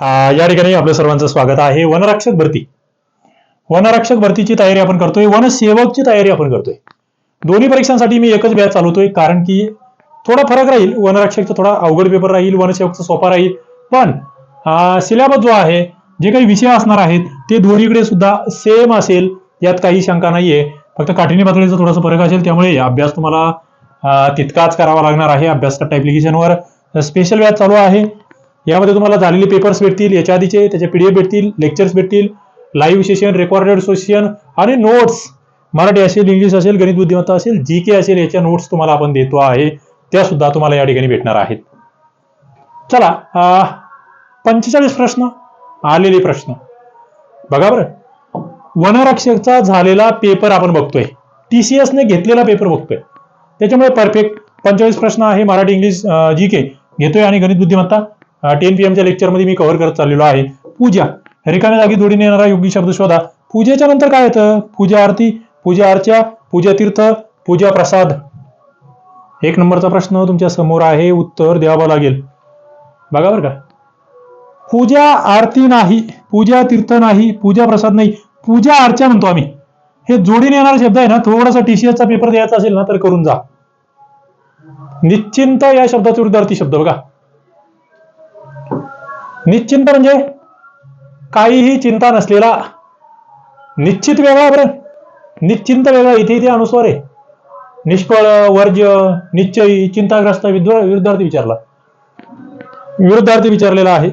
या ठिकाणी आपल्या सर्वांचं स्वागत आहे. वनरक्षक भरती. वनरक्षक भरतीची तयारी आपण करतोय. वनसेवकची तयारी आपण करतोय. दोन्ही परीक्षांसाठी मी एकच बॅच चालवतोय कारण की थोडा फरक राहील. वनरक्षकचा थोडा अवघड पेपर राहील वनसेवकचा सोपा राहील. पण सिलेबस जो आहे जे काही विषय असणार आहेत ते दोन्हीकडे सुद्धा सेम असेल. यात काही शंका नाहीये. फक्त काठिणी पातळीचा थोडासा फरक असेल त्यामुळे अभ्यास तुम्हाला तितकाच करावा लागणार आहे. अभ्यास करता ऍप्लिकेशनवर स्पेशल बॅच चालू आहे. यामध्ये तुम्हाला झालेले पेपर्स भेटतील याच्या आधीचे त्याचे पीडीएफ भेटतील लेक्चर्स भेटतील लाईव्ह सेशन रेकॉर्डेड सेशन आणि नोट्स मराठी असेल इंग्लिश असेल गणित बुद्धिमत्ता असेल जी के असेल याच्या नोट्स तुम्हाला आपण देतो आहे. त्या सुद्धा तुम्हाला या ठिकाणी भेटणार आहेत. चला पंचेचाळीस प्रश्न आलेले प्रश्न. बघा बरं. वनरक्षकचा झालेला पेपर आपण बघतोय. TCS ने घेतलेला पेपर बघतोय. त्याच्यामुळे परफेक्ट पंचेचाळीस प्रश्न आहे मराठी इंग्लिश जी के घेतोय आणि गणित बुद्धिमत्ता. टेन पी एमच्या लेक्चरमध्ये मी कव्हर करत चाललेलो आहे. पूजा रिकाम्या जागी जोडीने येणारा योग्य शब्द शोधा. पूजेच्या नंतर काय येतं? पूजा आरती पूजा अर्चा पूजा तीर्थ पूजा प्रसाद. एक नंबरचा प्रश्न तुमच्यासमोर आहे. उत्तर द्यावा लागेल. बघा बरं का. पूजा आरती नाही पूजा तीर्थ नाही पूजा प्रसाद नाही पूजा अर्चा म्हणतो आम्ही. हे जोडीने येणारा शब्द आहे ना थोडासा टीसीएसचा पेपर द्यायचा असेल ना तर करून जा. निश्चिंत या शब्दाचा विरुद्धार्थी शब्द बघा. निश्चिंत म्हणजे काहीही चिंता नसलेला निश्चित वेगळा बरं. निश्चिंत वेगळा इथे इथे अनुस्वार आहे. निष्फळ वर्ज्य निश्चयी चिंताग्रस्त विद्वा- विरुद्धार्थी विचारला. विरुद्धार्थी विचारलेला आहे.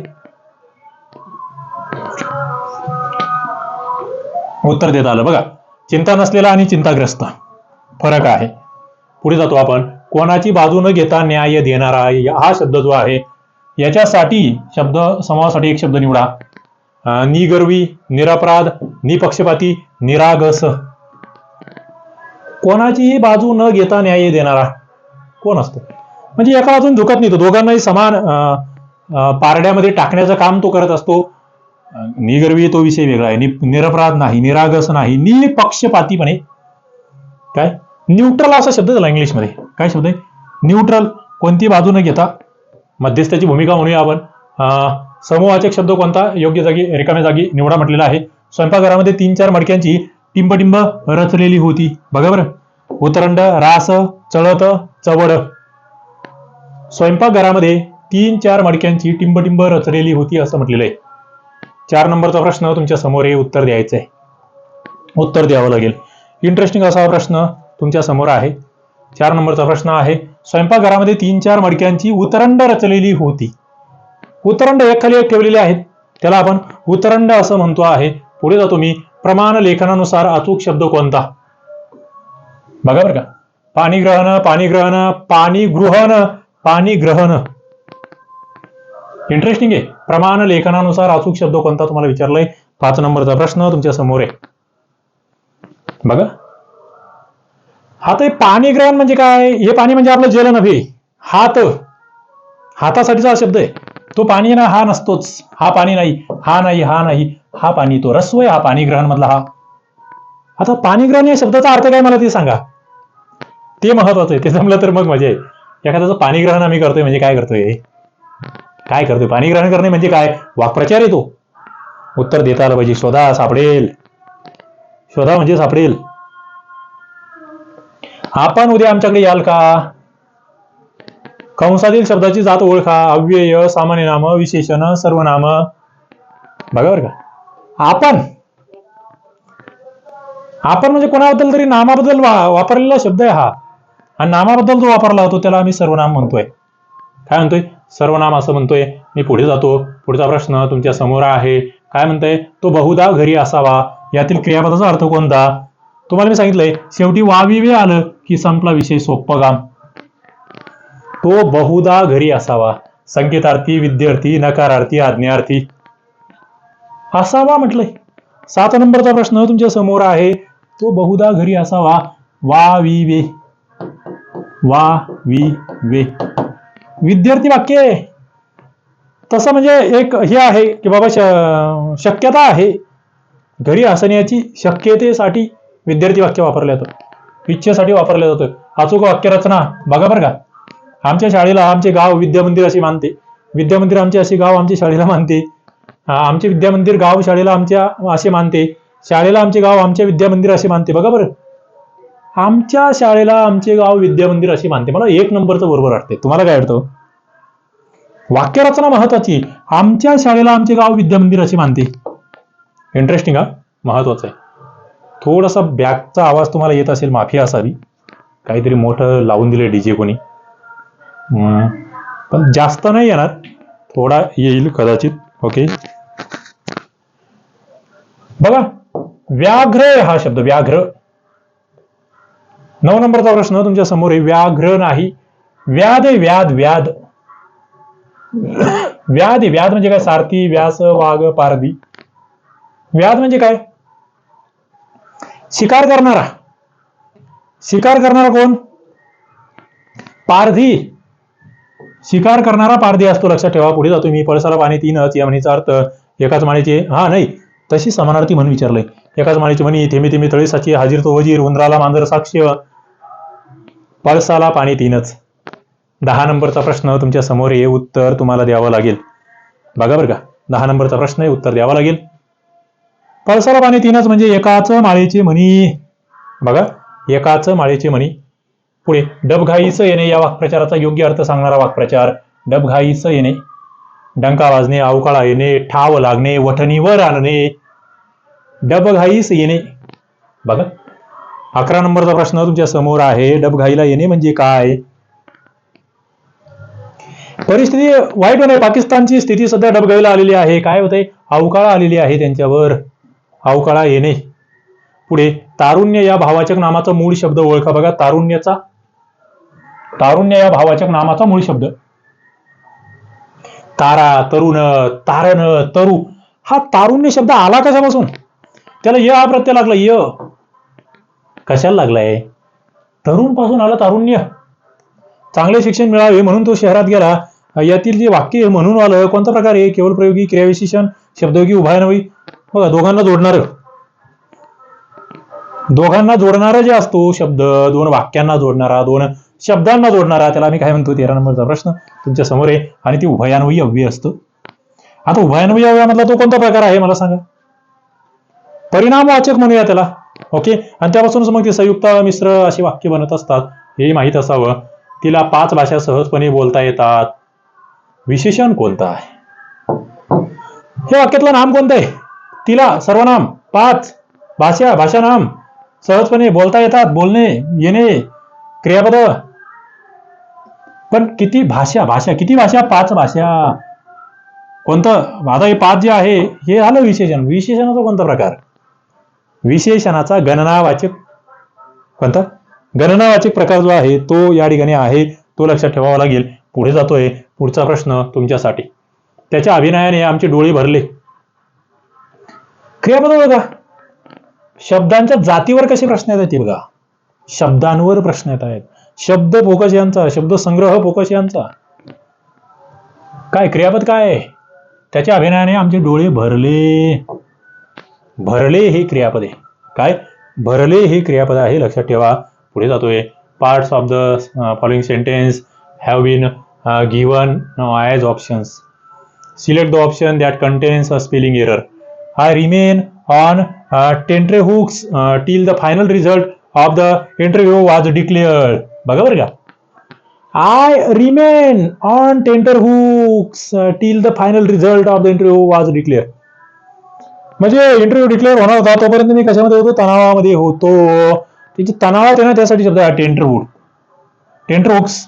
उत्तर देत आलं. बघा चिंता नसलेला आणि चिंताग्रस्त. फरक आहे. पुढे जातो आपण. कोणाची बाजू न घेता न्याय देणारा हा शब्द जो आहे याच्यासाठी शब्द समावासाठी एक शब्द निवडा. निगर्वी निरपराध निपक्षपाती निरागस. कोणाचीही बाजू न घेता न्याय देणारा कोण असतो? म्हणजे एका बाजून धुकत नाही तो दोघांनाही समान पारड्यामध्ये टाकण्याचं काम तो करत असतो. निगर्वी तो विषय वेगळा आहे. निरपराध नाही निरागस नाही निपक्षपातीपणे. काय? न्यूट्रल असा शब्द झाला इंग्लिशमध्ये. काय शब्द आहे? न्यूट्रल. कोणती बाजू न घेता मध्यस्थाची भूमिका म्हणूया आपण. अं, समूहाचक शब्द कोणता? योग्य जागी रिकाम्या जागी निवडा म्हटलेला आहे. स्वयंपाकघरामध्ये तीन चार मडक्यांची टिंबटिंब रचलेली होती. बघा बरं. उतरंड रास चळत चवड. स्वयंपाकघरामध्ये तीन चार मडक्यांची टिंबटिंब रचलेली होती असं म्हटलेलं आहे. चार नंबरचा प्रश्न तुमच्यासमोर हे उत्तर द्यायचं आहे. उत्तर द्यावं लागेल. इंटरेस्टिंग असा प्रश्न तुमच्यासमोर आहे. चार नंबरचा प्रश्न आहे. स्वयंपाकघरामध्ये तीन चार मडक्यांची उतरंड रचलेली होती. उतरंड एक खाली एक ठेवलेले आहेत. त्याला आपण उतरंड असं म्हणतो आहे. पुढे जातो मी. प्रमाण लेखनानुसार अचूक शब्द कोणता? बघा बरं का. पाणी ग्रहण पाणी ग्रहण पाणी गृहण पाणी ग्रहण इंटरेस्टिंग आहे. प्रमाण लेखनानुसार अचूक शब्द कोणता तुम्हाला विचारलाय? पाच नंबरचा प्रश्न तुमच्यासमोर आहे. बघा. हात हे पाणी ग्रहण म्हणजे काय? हे पाणी म्हणजे आपलं जल नव्हे हात. हातासाठीचा हा शब्द आहे. तो पाणी ना हा नसतोच. हा पाणी नाही हा नाही हा नाही हा पाणी तो रस्व आहे हा पाणी ग्रहण मधला हा. आता पाणी ग्रहण या शब्दाचा अर्थ काय मला ते सांगा. ते महत्वाचं आहे. ते जमलं तर मग मजा आहे एखाद्याचं पाणी ग्रहण आम्ही करतोय म्हणजे काय करतोय काय करतोय? पाणी ग्रहण करणे म्हणजे काय? वाक्प्रचार येतो उत्तर देता आलं पाहिजे. शोधा सापडेल. शोधा म्हणजे सापडेल. आपण उद्या आमच्याकडे याल का? कंसातील शब्दाची जात ओळखा. अव्यय सामान्य नाम विशेषण सर्वनाम. बघा बरं का. आपण आपण म्हणजे कोणाबद्दल तरी नामाबद्दल वापरलेला शब्द आहे हा. आणि नामाबद्दल जो वापरला होतो त्याला आम्ही सर्वनाम म्हणतोय. काय म्हणतोय? सर्वनाम असं म्हणतोय. मी पुढे जातो. पुढचा प्रश्न तुमच्यासमोर आहे. काय म्हणतोय? तो बहुधा घरी असावा. यातील क्रियापदाचा अर्थ कोणता? तुम्हाला मी सांगितलंय शेवटी वाविवे आलं. की संपला विषय सोप्पं काम. तो बहुधा घरी असावा. संकेतार्थी विद्यार्थी नकारार्थी आज्ञार्थी. असावा म्हटलंय. सात नंबरचा प्रश्न तुमच्यासमोर आहे. तो बहुधा घरी असावा. वा वी वे. वा वि वे. विद्यार्थी वाक्य तसं म्हणजे एक हे आहे की बाबा श- शक्यता आहे. घरी असण्याची शक्यतेसाठी विद्यार्थी वाक्य वापरलं जातं इच्छेसाठी वापरलं जातं अचूक वाक्यरचना बघा बरं का. आमच्या शाळेला आमचे गाव विद्यामंदिर अशी मानते. विद्यामंदिर आमचे असे गाव आमच्या शाळेला मानते. आमचे विद्यामंदिर गाव शाळेला आमच्या असे मानते. शाळेला आमचे गाव आमच्या विद्यामंदिर असे मानते. बघा बरं. आमच्या शाळेला आमचे गाव विद्यामंदिर असे मानते. मला एक नंबरचं बरोबर वाटते तुम्हाला काय वाटतं? वाक्यरचना महत्वाची आमच्या शाळेला आमचे गाव विद्यामंदिर अशी मानते. इंटरेस्टिंग हा? महत्वाचं आहे. थोडासा बॅकचा आवाज तुम्हाला येत असेल माफी असावी. काहीतरी मोठं लावून दिलं डीजे कोणी. हम्म. पण जास्त नाही येणार. थोडा येईल कदाचित. ओके. बघा. व्याघ्र हा शब्द व्याघ्र. नऊ नंबरचा प्रश्न तुमच्यासमोर आहे. व्याघ्र नाही. व्याध व्याध व्याध. व्याध व्याध म्हणजे काय? सारथी व्यास वाघ पारधी. व्याध म्हणजे काय? शिकार करणारा. शिकार करणारा कोण? पारधी. शिकार करणारा पारधी असतो लक्षात ठेवा. पुढे जातो मी. पळसाला पाणी तीनच या म्हणीचा अर्थ एकाच माळीचे हा नाही. तशी समानार्थी म्हणून विचारलंय. एकाच माळेची म्हणी थेमी तेमी तळीसाची हाजीर तो वजीर उंदराला मांजर साक्ष पळसाला पाणी तीनच. दहा नंबरचा प्रश्न तुमच्यासमोर हे उत्तर तुम्हाला द्यावं लागेल. बघा बरं का. दहा नंबरचा प्रश्न आहे उत्तर द्यावं लागेल. पळसाला पाणी तीनच म्हणजे एकाच माळेचे म्हणी. बघा एकाच माळेचे म्हणी. पुढे डबघाईचं येणे या वाक्प्रचाराचा योग्य अर्थ सांगणारा वाक्प्रचार. डबघाईचं येणे. डंका वाजणे अवकाळा येणे ठाव लागणे वठणीवर आणणे. डबघाईस येणे. बघा अकरा नंबरचा प्रश्न तुमच्यासमोर आहे. डबघाईला येणे म्हणजे काय? परिस्थिती वाईट होणे. पाकिस्तानची स्थिती सध्या डबघाईला आलेली आहे. काय होते अवकाळा आलेली आहे त्यांच्यावर. अवकाळा येणे. पुढे तारुण्य या भावाचक नामाचा मूळ शब्द ओळखा बघा. तारुण्याचा तारुण्य या भावाचक नामाचा मूळ शब्द. तारा तरुण तारण तरु. हा तारुण्य शब्द आला कशापासून? त्याला य हा प्रत्यय लागला. य. कशाला लागलाय? तरुणपासून आला तारुण्य. चांगले शिक्षण मिळावे म्हणून तो शहरात गेला. यातील जे वाक्य म्हणून आलं. कोणता प्रकारे केवळ प्रयोगी क्रियाविशेषण शब्दयोगी उभयनवी बघा दोघांना जोडणार. दोघांना जोडणारा जे असतो शब्द दोन वाक्यांना जोडणारा दोन शब्दांना जोडणारा त्याला आम्ही काय म्हणतो तेरा नंबरचा प्रश्न तुमच्यासमोर आहे. आणि ती उभयान्वयी अव्यय असतो. आता उभयान्वयी अव्ययामधला तो कोणता प्रकार आहे मला सांगा. परिणामवाचक म्हणूया त्याला. ओके? आणि त्यापासूनच मग ते संयुक्त मिश्र अशी वाक्य बनत असतात. हे माहीत असावं. तिला पाच भाषा सहजपणे बोलता येतात. विशेषण कोणतं आहे? हे वाक्यातलं नाम कोणतं आहे? तिला सर्वनाम पाच भाषा भाषा नाम सहजपणे बोलता येतात बोलणे येणे क्रियापद. पण किती भाषा भाषा किती भाषा पाच भाषा. कोणतं? आता हे पाच जे आहे हे झालं विशेषण. विशेषणाचा कोणता प्रकार? विशेषणाचा गणनावाचक कोणता? गणनावाचक प्रकार जो आहे तो या ठिकाणी आहे. तो लक्षात ठेवावा लागेल. पुढे जातोय पुढचा प्रश्न तुमच्यासाठी. त्याच्या अभिनयाने आमचे डोळे भरले. क्रियापद बघा. शब्दांच्या जातीवर कसे प्रश्न येतात ते बघा. शब्दांवर प्रश्न येत आहेत. शब्द फोकस यांचा शब्द संग्रह फोकस यांचा. काय क्रियापद काय? आहे त्याच्या अभिनयाने आमचे डोळे भरले. भरले हे क्रियापद आहे. काय? भरले हे क्रियापद आहे लक्षात ठेवा. पुढे जातोय. Parts of the following sentence have been given as options select the option that contains a spelling error I remain on tenterhooks till the final result of the interview was declared बघा बरं का I remain on tenterhooks till the final result of the interview was declare म्हणजे interview declare होणार होता, तोपर्यंत मी कशामध्ये होतो? तणावामध्ये होतो. त्याची तणावात आहे ना त्यासाठी शब्द आहे टेंटर हुड टेंटर हुक्स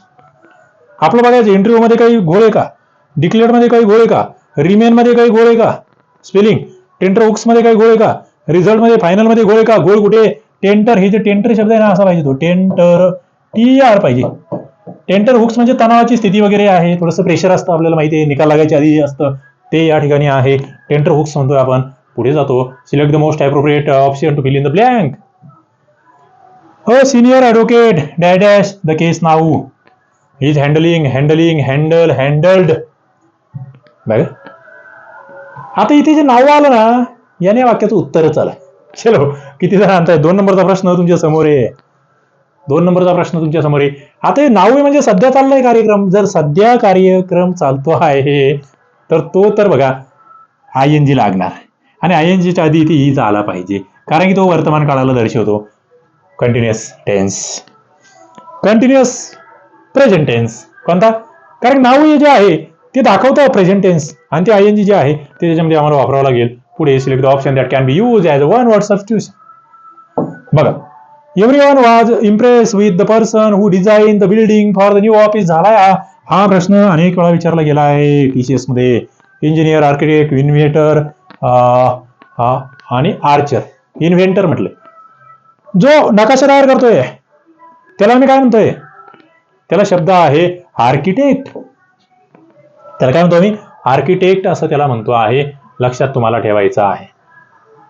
आपलं बघायचं इंटरव्ह्यू मध्ये काही घोळ आहे का? डिक्लेअर मध्ये काही घोळ आहे का? रिमेन मध्ये काही का? स्पेलिंग टेंटर हुक्समध्ये काही घोळ आहे का? रिझल्टमध्ये फायनलमध्ये आहे का? गोळ कुठे? टेंटर हे जे टेंटर शब्द आहे ना असा पाहिजे तो. टेंटर टी आर पाहिजे. टेंटर हुक्स म्हणजे तणावाची स्थिती वगैरे आहे. थोडंसं प्रेशर असतं आपल्याला माहिती आहे. निकाल लागायच्या आधी असतं. ते या ठिकाणी आहे. टेंटर हुक्स म्हणतोय आपण. पुढे जातो. Select the most appropriate option to fill in the blank a senior advocate dash the case now is handling handling handle handled बघा आता इथे जे नाव आलं ना याने वाक्याचं उत्तरच आलं. चलो किती जण आणताय? दोन नंबरचा प्रश्न तुमच्यासमोर आहे. दोन नंबरचा प्रश्न तुमच्यासमोर आहे. आता हे नाव आहे म्हणजे सध्या चाललाय कार्यक्रम. जर सध्या कार्यक्रम चालतो आहे तर तो तर बघा आय एन जी लागणार. आणि आय एन जीच्या आधी इथे ईज आला पाहिजे. कारण की तो वर्तमान काळाला दर्शवतो. Continuous tense continuous present tense कोणता? कारण नाव हे जे आहे ते दाखवतं प्रेझेंट टेन्स आणि ते आय एन जी जे आहे ते त्याच्यामध्ये आम्हाला वापरावं लागेल. पुढे select the option that can be used as a one word substitution बघा. Everyone was impress with the person who design the building for the new office झालाय हा प्रश्न अनेक वेळा विचारला गेला आहे टीसीएसमध्ये. इंजिनियर आर्किटेक्ट इन्व्हेटर आणि आर्चर इन्व्हेंटर म्हटलं. जो नकाशा तयार करतोय त्याला मी काय म्हणतोय? त्याला शब्द आहे आर्किटेक्ट त्याला काय म्हणतो मी आर्किटेक्ट असं त्याला म्हणतो आहे. लक्षात तुम्हाला ठेवायचं आहे.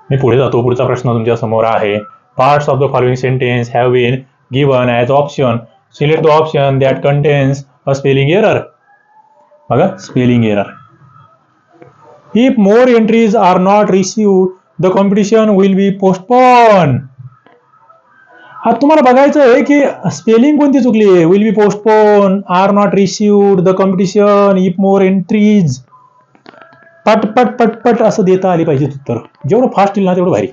मी पुढे जातो. पुढचा प्रश्न तुमच्यासमोर आहे. Parts of the following sentence have been given as option select the option that contains a spelling error बघा spelling error if more entries are not receive the competition will be postpone हा तुम्हाला बघायचं आहे की spelling कोणती चुकली आहे? Will be postpone are not received the competition if more entries पट पट पट पट असं देता आली पाहिजे उत्तर. जेवढं फास्ट येईल ना तेवढं भारी.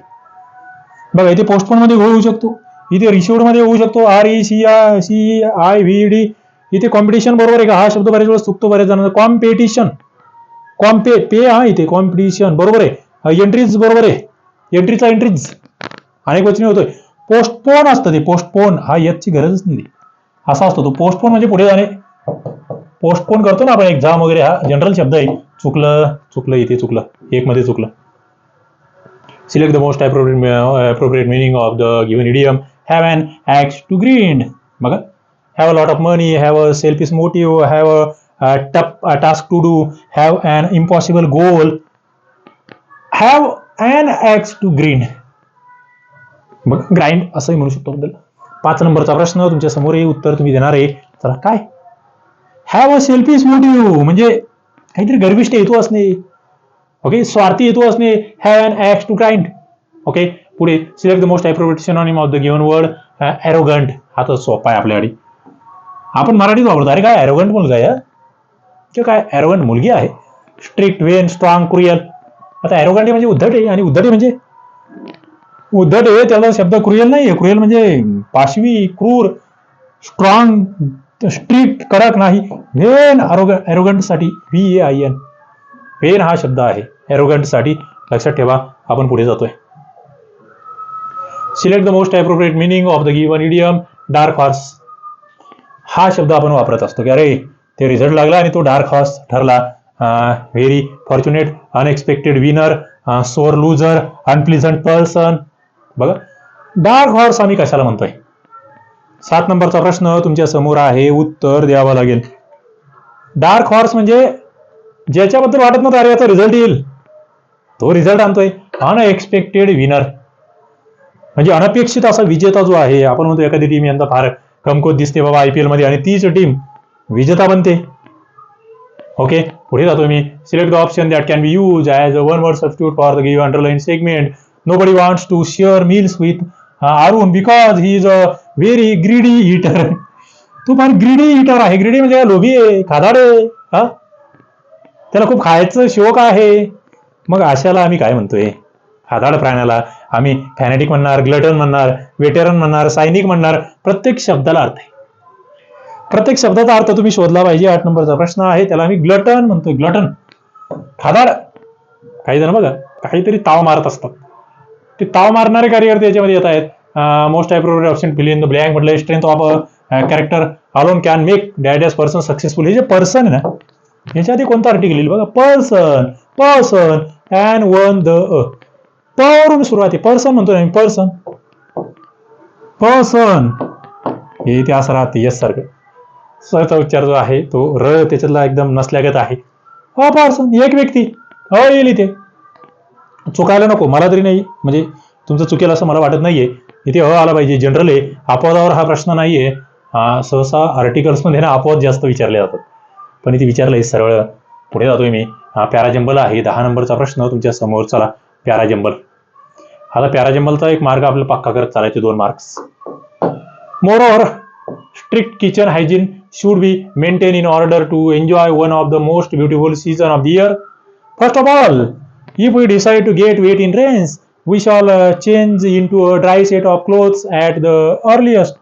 बघा इथे पोस्टपोनमध्ये होऊ शकतो. इथे रिसिव्डमध्ये होऊ शकतो. R E C I C I V D इथे कॉम्पिटिशन बरोबर आहे का? हा शब्द बऱ्याच वेळेस चुकतो बऱ्याच जणांना. कॉम्पिटिशन कॉम्पे पे हा इथे कॉम्पिटिशन बरोबर आहे. एंट्रीज बरोबर आहे. एंट्रीचा एंट्रीज अनेक वचने होतोय. पोस्टपोन असतं ते पोस्टपोन हा येतची गरजच नाही असा असतो तो. पोस्टपोन म्हणजे पुढे जाणे. पोस्टपोन करतो ना आपण एक्झाम वगैरे हा जनरल शब्द आहे. चुकलं चुकलं इथे चुकलं. एक मध्ये चुकलं. Select the most appropriate appropriate meaning of the given idiom have an axe to grind बघा. Have a lot of money have a selfish motive have a tough task to do have an impossible goal have an axe to grind बघ grind असंही म्हणू शकतो बद्दल पाच नंबरचा प्रश्न तुमच्यासमोर येईल उत्तर तुम्ही देणार आहे. चला काय? हॅव अ सेल्फिश मोटिव्ह म्हणजे काहीतरी गर्विष्ठ हेतू असणे. ओके स्वार्थी हेतू असणे. Have an axe to grind okay पुढे select the most appropriate synonym of the given word arrogant हा तर सोपा आहे आपल्याकडे आपण मराठीत वापरतो. अरे काय ॲरोगंट मुलगा आहे किंवा काय ॲरोगंट मुलगी आहे? स्ट्रिक्ट वेन स्ट्रॉंग क्रुयल आता ॲरोगंट म्हणजे उद्धट आहे आणि उद्धट म्हणजे उद्धट आहे त्याला शब्द क्रुएल नाही आहे क्रुएल म्हणजे पाशवी क्रूर स्ट्रॉंग स्ट्रिक्ट कडक नाही. Vain आरोगसाठी V A I N vain हा शब्द आहे. एरोगंटसाठी लक्षात ठेवा आपण पुढे जातोय. Select the most appropriate meaning of the given idiom dark horse हा शब्द आपण वापरत असतो की अरे ते रिझल्ट लागला आणि तो डार्क हॉर्स ठरला. Very fortunate unexpected winner sore loser unpleasant person बघा. डार्क हॉर्स आम्ही कशाला म्हणतोय? सात नंबरचा प्रश्न तुमच्यासमोर आहे उत्तर द्यावा लागेल. डार्क हॉर्स म्हणजे ज्याच्याबद्दल वाटत नव्हतं अरे याचा रिझल्ट येईल. तो रिझल्ट आणतोय. अनएक्सपेक्टेड विनर म्हणजे अनपेक्षित असा विजेता जो आहे आपण म्हणतो एखादी टीम यंदा फार कमकोत दिसते बाबा आय पी मध्ये आणि तीच टीम विजेता बनते. ओके पुढे जातो मी. Select the option that can be use as a one word substitute for the give underline segment nobody wants to share meals with Arun because he is a very greedy eater तू फार greedy hitter आहे. Greedy म्हणजे लोभी आहे खादाड हा? त्याला खूप खायचं शोक आहे. मग अशाला आम्ही काय म्हणतोय? खादाड प्राण्याला आम्ही फॅनेटिक म्हणणार ग्लटन म्हणणार वेटेरन म्हणणार सायनिक म्हणणार प्रत्येक शब्दाला अर्थ आहे. प्रत्येक शब्दाचा अर्थ तुम्ही शोधला पाहिजे. आठ नंबरचा प्रश्न आहे. त्याला आम्ही ग्लटन म्हणतोय. ग्लटन खादाड. काही जण बघा काहीतरी ताव मारत असतात. ते ताव मारणारे कार्यकर्ते याच्यामध्ये येत आहेत. Most appropriate option fill in the blank म्हटलं strength of character alone can make the person successful हे जे पर्सन आहे ना याच्या आधी कोणता आर्टिकल येईल बघा? Person person and one the पवरून सुरुवात आहे. पर्सन म्हणतो ना पर्सन पर्सन हे ते असं राहते यस सारखं सरचा उच्चार जो आहे तो र त्याच्यातला एकदम नसल्यागत आहे. अ पर्सन एक व्यक्ती. अ येईल इथे. चुकायला नको मला तरी नाही. म्हणजे तुमचं चुकेल असं मला वाटत नाहीये. इथे अ आला पाहिजे. जनरल आहे. अपवादावर हा प्रश्न नाहीये. सहसा सहसा आर्टिकल्समध्ये ना अपवाद जास्त विचारले जातात. पण इथे विचारलंय सरळ. पुढे जातोय मी. हा पॅराजंबल आहे. दहा नंबरचा प्रश्न तुमच्यासमोर. चला पॅराजंबल आता पॅराजंबलचा एक मार्ग आपला पक्का करत चालायचे दोन marks. Moreover strict kitchen hygiene should be maintained in order to enjoy one of the most beautiful season of the year. First of all, If we decide to get wet in rains, we shall uh, change into a dry set of clothes at the earliest.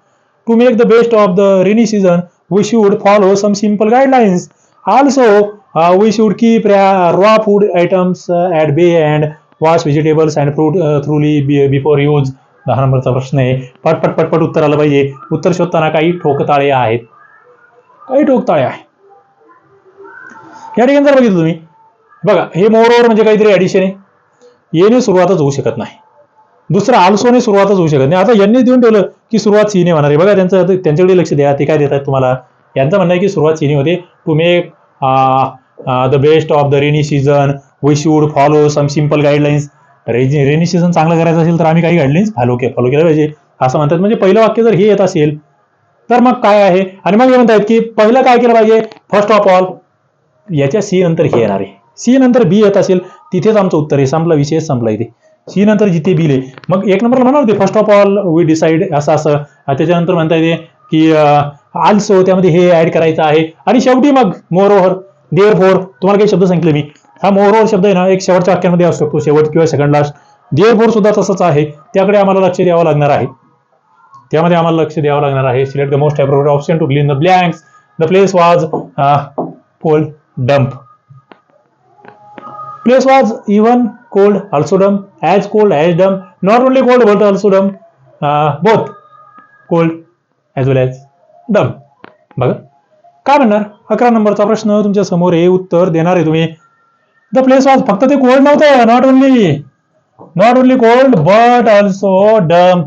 To make the best of the rainy season, we should follow some simple guidelines. Also, uh, we should keep ra- raw food items uh, at bay and wash vegetables and fruit uh, thoroughly before use. दहा नंबरचा प्रश्न आहे पटपट पटपट उत्तर आलं पाहिजे उत्तर शोधताना काही ठोकताळे आहेत काही ठोकताळे आहे या ठिकाणी जर बघितलं तुम्ही बघा हे मोरोवर म्हणजे काहीतरी ॲडिशन आहे. येने सुरुवातच होऊ शकत नाही. दुसरं आल्सोने सुरुवातच होऊ शकत नाही. आता यांनी देऊन ठेवलं की सुरुवात सीने होणार आहे. बघा त्यांचं त्यांच्याकडे लक्ष द्या ते काय देतात तुम्हाला? यांचं म्हणणं आहे की सुरुवात सीने होते. To make the best of the rainy season we should follow some simple guidelines rainy rainy season चांगलं करायचं असेल तर आम्ही काही गाईडलाईन्स फॉलो के फॉलो केलं पाहिजे. असं म्हणतात. म्हणजे पहिलं वाक्य जर हे येत असेल तर मग काय आहे? आणि मग हे म्हणतायत की पहिलं काय केलं पाहिजे? फर्स्ट ऑफ ऑल याच्या सी नंतर हे येणार आहे. सी नंतर बी येत असेल तिथेच आमचं उत्तर आहे. संपला विषय संपला इथे. सी नंतर जिथे बिल आहे मग एक नंबरला म्हणा होते first of all we decide असं असं. त्याच्यानंतर म्हणता येते की आल्सो त्यामध्ये हे ऍड करायचं आहे. आणि शेवटी मग मोर ओव्हर देअर फोर तुम्हाला काही शब्द सांगितले मी. हा मोर ओव्हर शब्द आहे ना एक शेवटच्या वाक्यामध्ये असू शकतो शेवट किंवा सेकंड लास्ट देअर फोर सुद्धा तसंच आहे. त्याकडे आम्हाला लक्ष द्यावं लागणार आहे. त्यामध्ये आम्हाला लक्ष द्यावं लागणार आहे. Select the most appropriate option to clean the blanks the place was cold damp place was even cold also dump as cold as dumb, not only cold but also dump uh, both cold as well as dumb. बघा. काय म्हणणार? अकरा नंबरचा प्रश्न तुमच्यासमोर आहे उत्तर देणार आहे तुम्ही. द प्लेस वॉज फक्त ते कोल्ड नव्हतं not only not only cold but also damp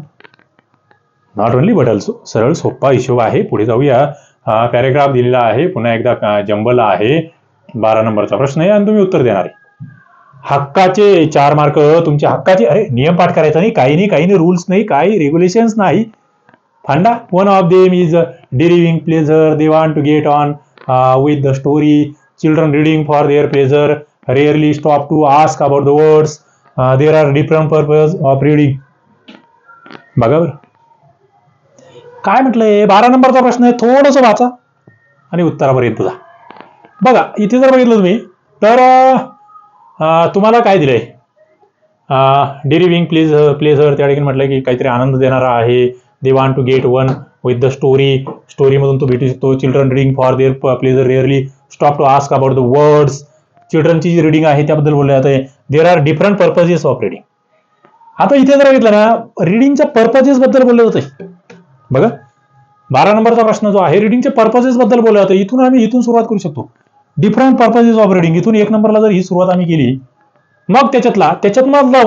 not only but also सरळ सोपा हिशोब आहे. पुढे जाऊया. पॅरेग्राफ दिलेला आहे. पुन्हा एकदा जंबल आहे. बारा नंबरचा प्रश्न आहे आणि तुम्ही उत्तर देणार आहे. हक्काचे चार मार्क तुमच्या हक्काचे अरे नियम पाठ करायचा नाही काही नाही काही नाही रूल्स नाही काही रेग्युलेशन्स नाही. फांडा one of them is deriving pleasure they want to get on with the story children reading for their pleasure rarely stop to ask about the words there are different purpose of reading बघा बरं. काय म्हटलंय? बारा नंबरचा प्रश्न आहे थोडंसं वाचा आणि उत्तरापर्यंत जा. बघा इथे जर बघितलं तुम्ही तर तुम्हाला काय दिलंय? डिरिव्हिंग प्लेज प्लेझर त्या ठिकाणी म्हटलं की काहीतरी आनंद देणारा आहे. They want to get one with the story स्टोरीमधून तो भेटू शकतो. Children reading for their pleasure rarely stop to ask about the words चिल्ड्रनची जी रिडिंग आहे त्याबद्दल बोलले जाते. There are different purposes of reading आता इथे जर बघितलं ना रिडिंगच्या पर्पजेस बद्दल बोलले जाते. बघा. बारा नंबरचा प्रश्न जो आहे रिडिंगच्या पर्पजेस बद्दल बोललं जातं. इथून आम्ही इथून सुरुवात करू शकतो. डिफरंट पर्पजेस ऑफ रिडिंग इथून एक नंबरला जर ही सुरुवात आम्ही केली मग त्याच्यातला त्याच्यात मधला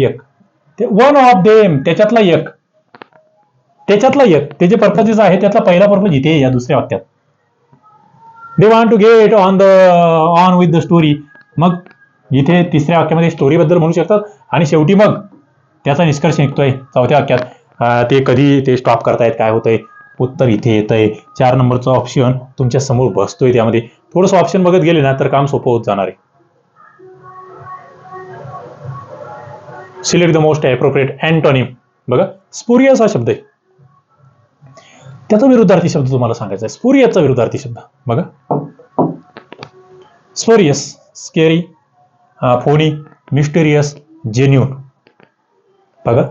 एक. वन ऑफ देम त्याच्यातला एक. त्याच्यातला एक. ते जे पर्पजेस आहे त्यातला पहिला पर्पज इथे या दुसऱ्या वाक्यात. They want to get on the on with the story मग इथे तिसऱ्या वाक्यामध्ये स्टोरी बद्दल म्हणू शकतात. आणि शेवटी मग त्याचा निष्कर्ष निघतोय चौथ्या वाक्यात. ते कधी ते स्टॉप करतायत काय होतंय? उत्तर इथे येतंय. चार नंबरचं ऑप्शन तुमच्यासमोर बसतोय त्यामध्ये. थोडंसं ऑप्शन बघत गेले ना तर काम सोपं होत जाणार आहे. Select the most appropriate antonym बघा स्पुरियस हा शब्द आहे. त्याचा विरुद्धार्थी शब्द तुम्हाला सांगायचा आहे. स्पुरियसचा विरुद्धार्थी शब्द. बघा. Spurious scary phony mysterious genuine बघा.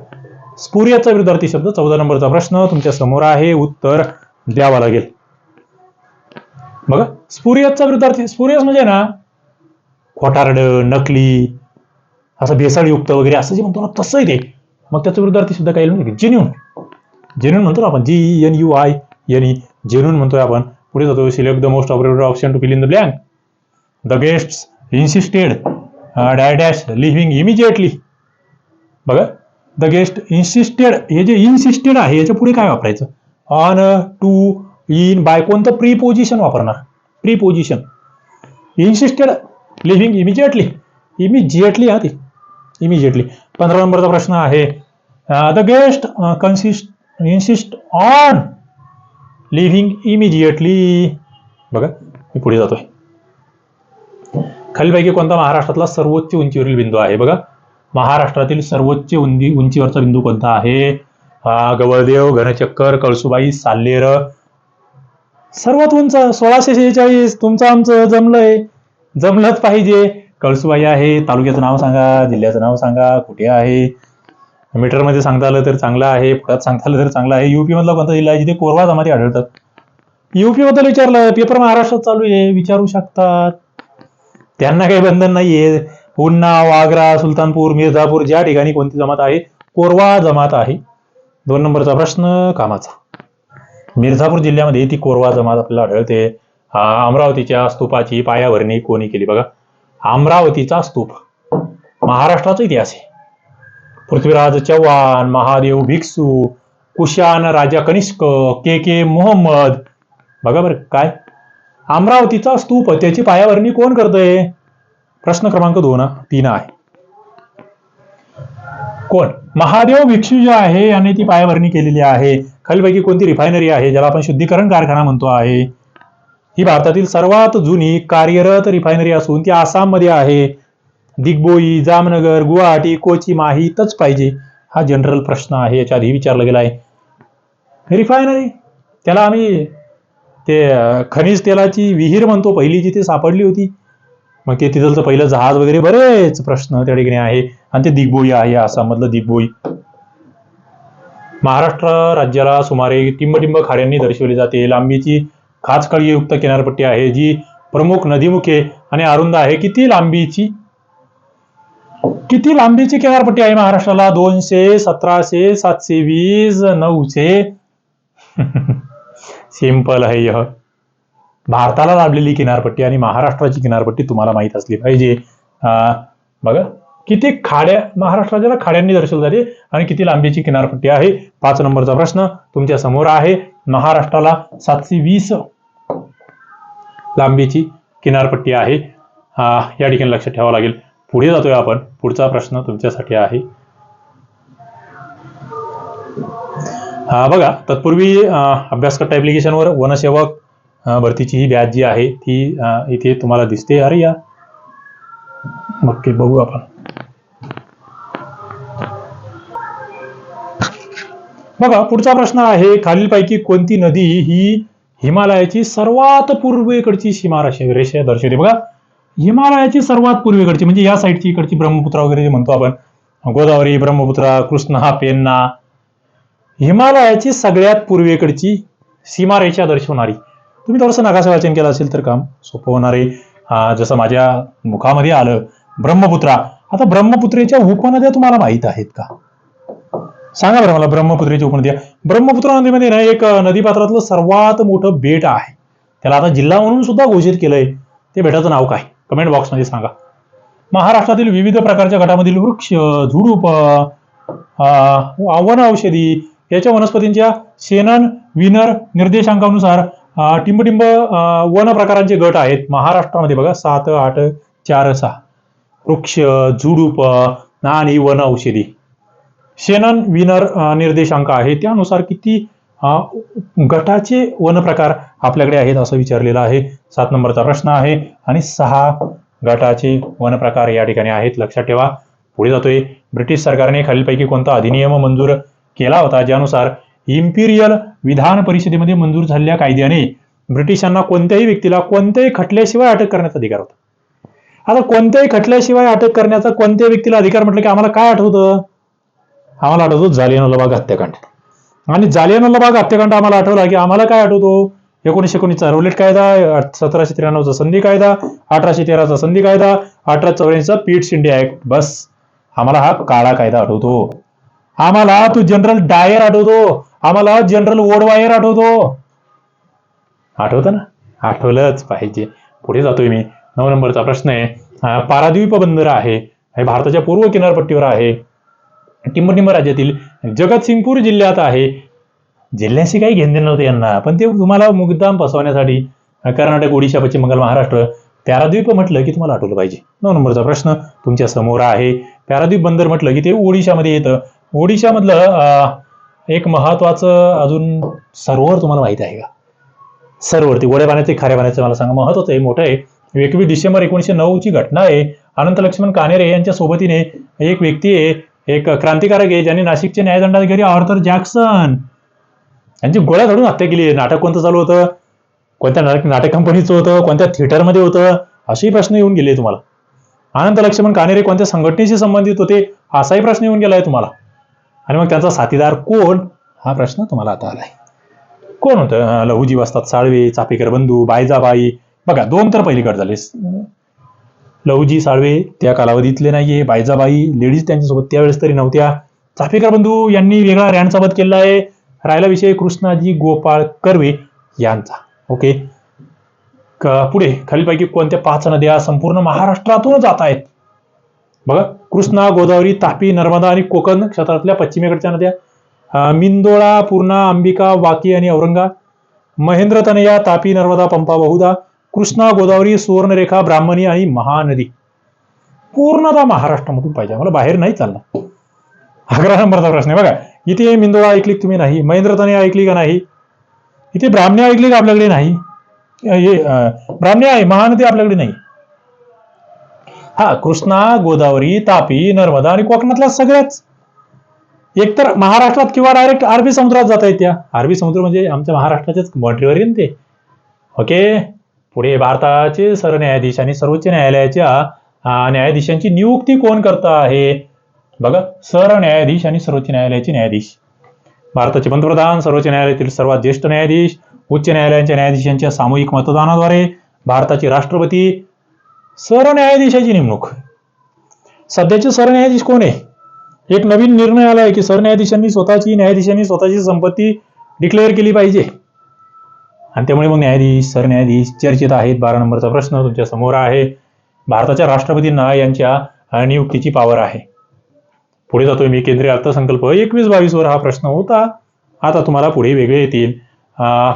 स्पुरियाचा विरुद्धार्थी शब्द चौदा नंबरचा प्रश्न तुमच्यासमोर आहे. उत्तर द्यावा लागेल. बघा स्पुरियसचा विरुद्धार्थी स्पुरियस म्हणजे ना खोटारड नकली असं भेसाळयुक्त वगैरे असं जे म्हणतो ना तसंही ते. मग त्याचा विरुद्धार्थी सुद्धा काही नाही. जेन्युन जेन्युन म्हणतो ना आपण. G N U I N E genuine म्हणतोय आपण. पुढे जातो select the most operator option to fill in the blank the guest insisted die dash leaving immediately बघा द गेस्ट इन्सिस्टेड हे जे इन्सिस्टेड आहे याच्यापुढे काय वापरायचं? ऑन टू इन बाय कोणतं प्रीपोजिशन वापरणार? Preposition insisted leaving immediately immediately हा ती. इमिजिएटली पंधरा नंबरचा प्रश्न आहे. The guest consist insist on leaving immediately बघा मी पुढे जातोय. खालीपैकी कोणता महाराष्ट्रातला सर्वोच्च उंचीवरील बिंदू आहे? बघा महाराष्ट्रातील सर्वोच्च उंची उंचीवरचा बिंदू कोणता आहे? गवळदेव घनचक्कर कळसुबाई साल्लेर सर्वात उंच सोळाशे शेहेचाळीस तुमचं आमचं जमलंय. जमलंच पाहिजे. कळसुबाई आहे तालुक्याचं नाव सांगा जिल्ह्याचं नाव सांगा कुठे आहे? मीटरमध्ये सांगता आलं तर चांगलं आहे पुढात सांगता आलं तर चांगलं आहे. युपी मधला कोणता जिल्हा आहे? जिथे कोरवा जमाती आढळतात. युपी बद्दल विचारलं पेपर महाराष्ट्रात चालू आहे विचारू शकतात. त्यांना काही बंधन नाहीये. उन्नाव आग्रा सुलतानपूर मिर्झापूर ज्या ठिकाणी कोणती जमात आहे कोरवा जमात आहे. दोन नंबरचा प्रश्न कामाचा. मिर्झापूर जिल्ह्यामध्ये ती कोरवा जमात आपल्याला आढळते. अमरावतीच्या स्तूपाची पायाभरणी कोणी केली? बघा अमरावतीचा स्तूप. महाराष्ट्राचा इतिहास आहे. पृथ्वीराज चव्हाण महादेव भिक्षू कुशान राजा कनिष्क के के मोहम्मद. बघा बरं काय? अमरावतीचा स्तूप त्याची पायाभरणी कोण करतंय? प्रश्न क्रमांक दोन तीन आहे. कोण? महादेव भिक्षू जे आहे याने ती पायाभरणी केलेली आहे. खालीपैकी कोणती रिफायनरी आहे ज्याला आपण शुद्धीकरण कारखाना म्हणतो आहे? ही भारतातील सर्वात जुनी कार्यरत रिफायनरी असून ती आसाममध्ये आहे. दिग्बोई जामनगर गुवाहाटी कोची माहीतच पाहिजे हा जनरल प्रश्न आहे याच्या आधी विचारला गेला आहे रिफायनरी त्याला आम्ही ते खनिज तेलाची विहीर म्हणतो पहिली जिथे सापडली होती. मग ते तिथलचं पहिलं जहाज वगैरे बरेच प्रश्न त्या ठिकाणी आहे. आणि ते दिग्बोई आहे आसाममधलं दिग्बोई. महाराष्ट्र राज्याला सुमारे टिंबटिंब खाड्यांनी दर्शवली जाते. लांबीची खाचकळीयुक्त किनारपट्टी आहे जी प्रमुख नदीमुखे आणि अरुंद आहे. किती लांबीची? किती लांबीची किनारपट्टी आहे महाराष्ट्राला? दोनशे सतराशे सातशे वीस नऊशे? सिंपल आहे यह. भारताला लाभलेली किनारपट्टी आणि महाराष्ट्राची किनारपट्टी तुम्हाला माहीत असली पाहिजे. बघा. किती खाड्या महाराष्ट्राच्या खाड्यांनी दर्शवलं जाते आणि किती लांबीची किनारपट्टी आहे? पाच नंबरचा प्रश्न तुमच्यासमोर आहे. महाराष्ट्राला सातशे वीस लांबीची किनारपट्टी आहे. या ठिकाणी लक्षात ठेवावं लागेल. पुढे जातोय आपण. पुढचा प्रश्न तुमच्यासाठी आहे. हा बघा. तत्पूर्वी अं, अभ्यासकर्ता ॲप्लिकेशनवर वनसेवक भरतीची ही बॅच जी आहे ती इथे तुम्हाला दिसते. अरे या. नक्की बघू आपण. बघा पुढचा प्रश्न आहे खालीलपैकी कोणती नदी ही हिमालयाची सर्वात पूर्वेकडची सीमा रेषा दर्शवते. बघा हिमालयाची सर्वात पूर्वेकडची म्हणजे या साईडची इकडची ब्रह्मपुत्रा वगैरे जे म्हणतो आपण गोदावरी ब्रह्मपुत्रा कृष्णा पेन्ना हिमालयाची सगळ्यात पूर्वेकडची सीमारेषा दर्शवणारी. तुम्ही थोडंसं नकाशा वाचन केलं असेल तर काम सोपं होणार आहे. जसं माझ्या मुखामध्ये आलं ब्रह्मपुत्रा. आता ब्रह्मपुत्रेच्या उपनद्या तुम्हाला माहीत आहेत का? सांगा बरं मला ब्रह्मपुत्रेची आहे ब्रह्मपुत्रा नदीमध्ये ना एक नदीपात्रातलं सर्वात मोठं बेट आहे. त्याला आता जिल्हा म्हणून सुद्धा घोषित केलंय. ते बेटाचं नाव काय? कमेंट बॉक्समध्ये सांगा. महाराष्ट्रातील विविध प्रकारच्या गटामधील वृक्ष झुडूप आव्हान औषधी याच्या वनस्पतींच्या शेनन विनर निर्देशांकानुसार टिंबटिंब वन प्रकारांचे गट आहेत. महाराष्ट्रामध्ये बघा सात आठ चार सहा. वृक्ष झुडूप आणि वन औषधी. शेनन विनर निर्देशांक आहे त्यानुसार किती गटाचे वन प्रकार आपल्याकडे आहेत असं विचारलेलं आहे. सात नंबरचा प्रश्न आहे. आणि सहा गटाचे वन प्रकार या ठिकाणी आहेत. लक्षात ठेवा. पुढे जातोय. ब्रिटिश सरकारने खालीलपैकी कोणता अधिनियम मंजूर केला होता? ज्यानुसार इम्पिरियल विधान परिषदेमध्ये मंजूर झालेल्या कायद्याने ब्रिटिशांना कोणत्याही व्यक्तीला कोणत्याही खटल्याशिवाय अटक करण्याचा अधिकार होता. आता कोणत्याही खटल्याशिवाय अटक करण्याचा कोणत्याही व्यक्तीला अधिकार म्हटलं की आम्हाला काय आठवतं? आम्हाला आठवतो जालियानवाला बाग हत्याकांड. आणि जालियानवाला बाग हत्याकांड आम्हाला आठवला की आम्हाला काय आठवतो? एकोणीसशे एकोणीसचा रोलेट कायदा सतराशे त्र्याण्णवचा संधी कायदा अठराशे तेराचा संधी कायदा अठरा चौऱ्याऐंशीचा पीठ शिंदे ऍक्ट बस आम्हाला हा काळा कायदा आठवतो. आम्हाला तो जनरल डायर आठवतो. आम्हाला जनरल ओडवायर आठवतो. आठवतं ना? आठवलंच पाहिजे. पुढे जातोय मी. नऊ नंबरचा प्रश्न आहे. पाराद्वीप बंदर आहे. हे भारताच्या पूर्व किनारपट्टीवर आहे. टिंबटिंब राज्यातील जगतसिंगपूर जिल्ह्यात आहे. जिल्ह्याशी काही घेणं नव्हते यांना. पण ते तुम्हाला मुद्दाम फसवण्यासाठी कर्नाटक ओडिशा पश्चिम बंगाल महाराष्ट्र पॅराद्वीप म्हटलं की तुम्हाला आठवलं पाहिजे. नऊ नंबरचा प्रश्न तुमच्यासमोर आहे. पॅराद्वीप बंदर म्हटलं की ते ओडिशामध्ये येतं. ओडिशामधलं एक महत्वाचं अजून सरोवर तुम्हाला माहिती आहे का? सरोवर ते गोड्या पाण्याचे खाऱ्या पाण्याचं मला सांगा. महत्वाचं आहे मोठं आहे. एकवीस डिसेंबर एकोणीसशे नऊ ची घटना आहे. अनंत लक्ष्मण कानेरे यांच्या सोबतीने एक व्यक्ती आहे. एक क्रांतिकारक आहे ज्यांनी नाशिकचे न्यायदंडाधिकारी आर्थर जॅक्सन यांची गोळ्या धरून हत्या केली. आहे नाटक कोणतं चालू होतं? कोणत्या नाटक नाटक कंपनीचं होतं? कोणत्या थिएटरमध्ये होतं? असेही प्रश्न येऊन गेले तुम्हाला. अनंत लक्ष्मण कानेरे कोणत्या संघटनेशी संबंधित होते? असाही प्रश्न येऊन गेलाय तुम्हाला. आणि मग त्यांचा साथीदार कोण? हा प्रश्न तुम्हाला आता आलाय. कोण होतं? लहुजी वस्तात साळवे चापेकर बंधू बायजाबाई. बघा दोन तर पहिलीकडे झाले. लहुजी साळवे त्या कालावधीतले नाहीये. बायजाबाई लेडीज त्यांच्यासोबत त्यावेळेस तरी नव्हत्या. चाफेकर बंधू यांनी वेगळा रॅनचा केला आहे. राहिला विषय कृष्णाजी गोपाळ कर्वे यांचा. ओके. पुढे खालीलपैकी कोणत्या पाच नद्या संपूर्ण महाराष्ट्रातून जात आहेत? बघा कृष्णा गोदावरी तापी नर्मदा आणि कोकण क्षेत्रातल्या पश्चिमेकडच्या नद्या. मिंदोळा पूर्णा अंबिका वाकी आणि औरंगा. महेंद्र तनया तापी नर्मदा पंपा बहुदा कृष्णा गोदावरी सुवर्णरेखा ब्राह्मणी आणि महानदी. पूर्णतः महाराष्ट्रामधून पाहिजे. मला बाहेर नाही चालणार. अकरा नंबरचा प्रश्न आहे. बघा इथे मिंदोळा ऐकली तुम्ही नाही? महेंद्रताने ऐकली का नाही? इथे ब्राह्मणी ऐकली का आपल्याकडे नाही? हे ब्राह्मणी आहे महानदी आपल्याकडे नाही. हा कृष्णा गोदावरी तापी नर्मदा आणि कोकणातल्या सगळ्याच. एकतर महाराष्ट्रात किंवा डायरेक्ट अरबी समुद्रात जाता येत्या. अरबी समुद्र म्हणजे आमच्या महाराष्ट्राच्याच बॉन्ड्रीवर येईल ते ओके पुढे भारताचे सरन्यायाधीश आणि सर्वोच्च न्यायालयाच्या न्यायाधीशांची नियुक्ती कोण करत आहे? बघा सरन्यायाधीश आणि सर्वोच्च न्यायालयाचे न्यायाधीश. भारताचे पंतप्रधान सर्वोच्च न्यायालयातील सर्वात ज्येष्ठ न्यायाधीश उच्च न्यायालयांच्या न्यायाधीशांच्या सामूहिक मतदानाद्वारे भारताचे राष्ट्रपती सरन्यायाधीशाची नेमणूक. सध्याचे सरन्यायाधीश कोण आहे? एक नवीन निर्णय आला आहे की सरन्यायाधीशांनी स्वतःची न्यायाधीशांनी स्वतःची संपत्ती डिक्लेअर केली पाहिजे. आणि त्यामुळे मग न्यायाधीश सरन्यायाधीश चर्चेत आहेत. बारा नंबरचा प्रश्न तुमच्यासमोर आहे. भारताच्या राष्ट्रपतींना यांच्या नियुक्तीची पावर आहे. पुढे जातोय मी. केंद्रीय अर्थसंकल्प एकवीस बावीस वर हा प्रश्न होता. आता तुम्हाला पुढे वेगळे येतील.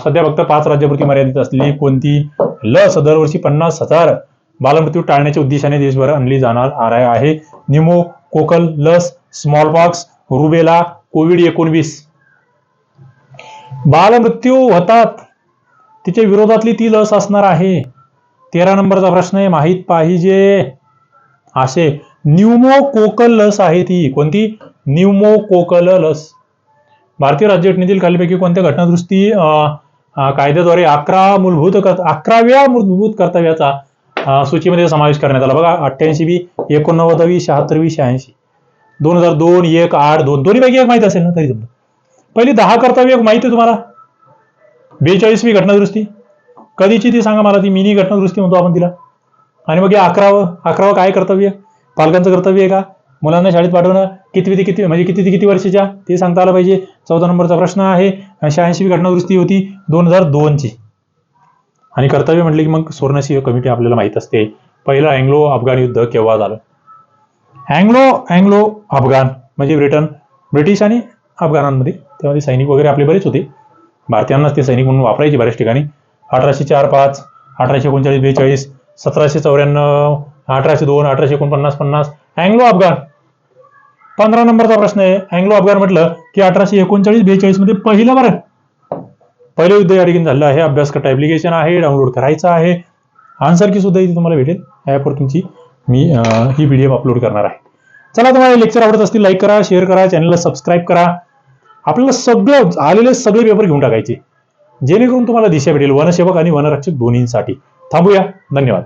सध्या फक्त पाच राज्यापुरती मर्यादित असलेली कोणती? लस दरवर्षी पन्नास हजार बालमृत्यू टाळण्याच्या उद्देशाने देशभर आणली जाणार आ- आहे. निमो कोकल लस स्मॉलपॉक्स रुबेला कोविड एकोणवीस. बालमृत्यू होतात. तिच्या विरोधातली ती लस असणार आहे. तेरा नंबरचा प्रश्न आहे माहीत पाहिजे. असे न्यूमोकोकल लस आहे ती. कोणती? न्यूमोकोकल लस. भारतीय राज्यघटनेतील खालीपैकी कोणत्या घटनादृष्टी कायद्याद्वारे अकरा मूलभूत अकराव्या मूलभूत कर्तव्याचा सूचीमध्ये समावेश करण्यात आला. बघा अठ्ठ्याऐंशी बी एकोणनव्वदावी शहात्तरवी शहाऐंशी. दोन हजार दोन एक आठ दोन. दोन्हीपैकी एक माहिती असेल ना? तरी समजा. पहिली दहा कर्तव्य एक माहिती आहे तुम्हाला? बेचाळीसवी घटनादुरुस्ती? कधीची ती सांगा मला ती मिनी घटनादुरुस्ती म्हणतो आपण तिला. आणि मग हे अकरावं अकरावं काय कर्तव्य? पालकांचं कर्तव्य आहे का? मुलांना शाळेत पाठवणं किती ते किती म्हणजे किती ते किती वर्षाच्या? ते सांगता आलं पाहिजे. चौदा नंबरचा प्रश्न आहे. शहाऐंशीवी घटनादुरुस्ती होती दोन हजार दोनची. आणि कर्तव्य म्हटलं की मग सुवर्णसिंह कमिटी आपल्याला माहीत असते. पहिलं अँग्लो अफगाण युद्ध केव्हा झालं? अँग्लो अँग्लो अफगाण म्हणजे ब्रिटन ब्रिटिश आणि अफगाणांमध्ये. त्यामध्ये सैनिक वगैरे आपले बरेच होते. भारतीयांनाच ते सैनिक म्हणून वापरायचे बऱ्याच ठिकाणी. अठराशे चार पाच अठराशे एकोणचाळीस बेचाळीस सतराशे चौऱ्याण्णव अठराशे दोन अठराशे एकोणपन्नास पन्नास. Anglo Afghan. पंधरा नंबरचा प्रश्न आहे. अँग्लो अफगाण म्हटलं की अठराशे एकोणचाळीस बेचाळीसमध्ये पहिलं बरं. पहिलं युद्ध या ठिकाणी झालं आहे. अभ्यास करता ऍप्लिकेशन आहे. डाउनलोड करायचं आहे. आन्सर की सुद्धा इथे तुम्हाला भेटेल. ॲपवर तुमची मी अं, ही व्हिडिओ अपलोड करणार आहे. चला तुम्हाला लेक्चर आवडत असतील लाईक करा शेअर करा चॅनलला सबस्क्राईब करा. आपल्याला सगळं आलेले सगळे पेपर घेऊन टाकायचे. जेणेकरून तुम्हाला दिशा भेटेल वनसेवक आणि वनरक्षक दोन्हींसाठी. थांबूया. धन्यवाद.